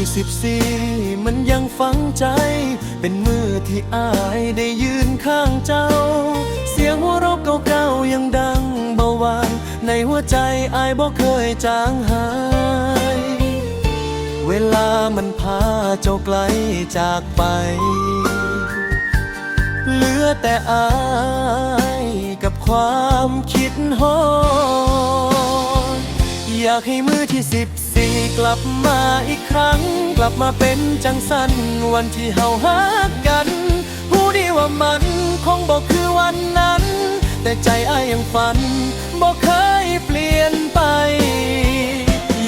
ที่สิบสี่มันยังฝังใจ เป็นมือที่อายได้ยืนข้างเจ้า เสียงหัวเราะเก่าๆยังดังเบาหวาน ในหัวใจอายบ่เคยจางหาย เวลามันพาเจ้าไกลจากไป เหลือแต่อายกับความคิดฮอดอยากให้มือที่สิบสี่กลับมาอีกครั้ง กลับมาเป็นจังสันวันที่เฮาฮักกัน ผู้ดีว่ามันคงบอกคือวันนั้น แต่ใจอายยังฝันบอกเคยเปลี่ยนไป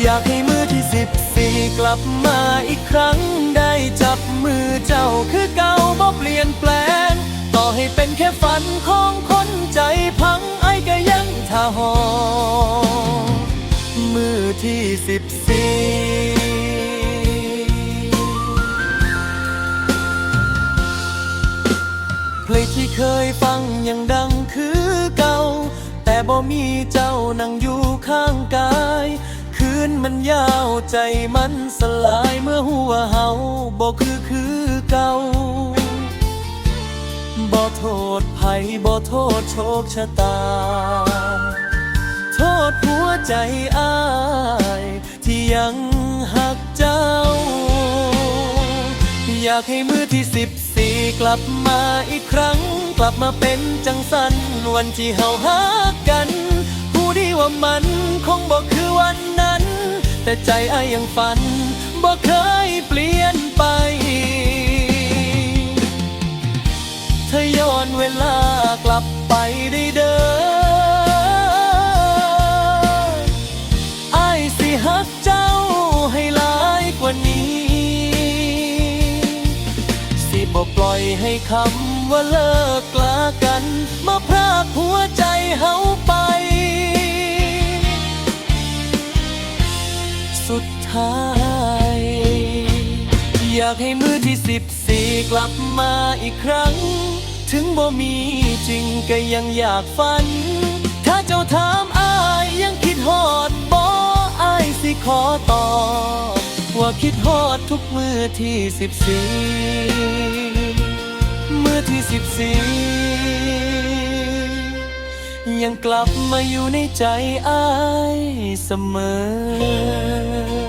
อยากให้มือที่สิบสี่กลับมาอีกครั้ง ได้จับมือเจ้าคือเก่าบ่เปลี่ยนแปลง ต่อให้เป็นแค่ฝันของคนใจพังไอ้ก็ยังท่าหอ สิบสี่เพลงที่เคยฟังยังดังคือเก่า แต่บ่มีเจ้านั่งอยู่ข้างกาย คืนมันยาวใจมันสลายเมื่อหัวเฮาบ่คือคือเก่าบ่โทษภัยบ่โทษโชคชะตา โทษหัวใจอ้าย ยังหักเจ้า อยากให้มือที่สิบสี่กลับมาอีกครั้ง กลับมาเป็นจังสันวันที่เฮาฮักกัน ผู้ดีว่ามันคงบอกคือวันนั้น แต่ใจไอายยังฝันบอกเคยเปลี่ยนไปถ้าย้อนเวลากลับไปได้เด้อ สิบ่ปล่อยให้คำว่าเลิกลากัน มาพรากหัวใจเฮาไป สุดท้าย อยากให้มือที่สิบสี่กลับมาอีกครั้ง ถึงบ่มีจริงก็ยังอยากฝัน ถ้าเจ้าถามอายยังคิดฮอดบ่อายสิขอตอบว่าคิดฮอดทุกมือที่สิบสี่ เมื่อที่สิบสี่ยังกลับมาอยู่ในใจอายเสมอ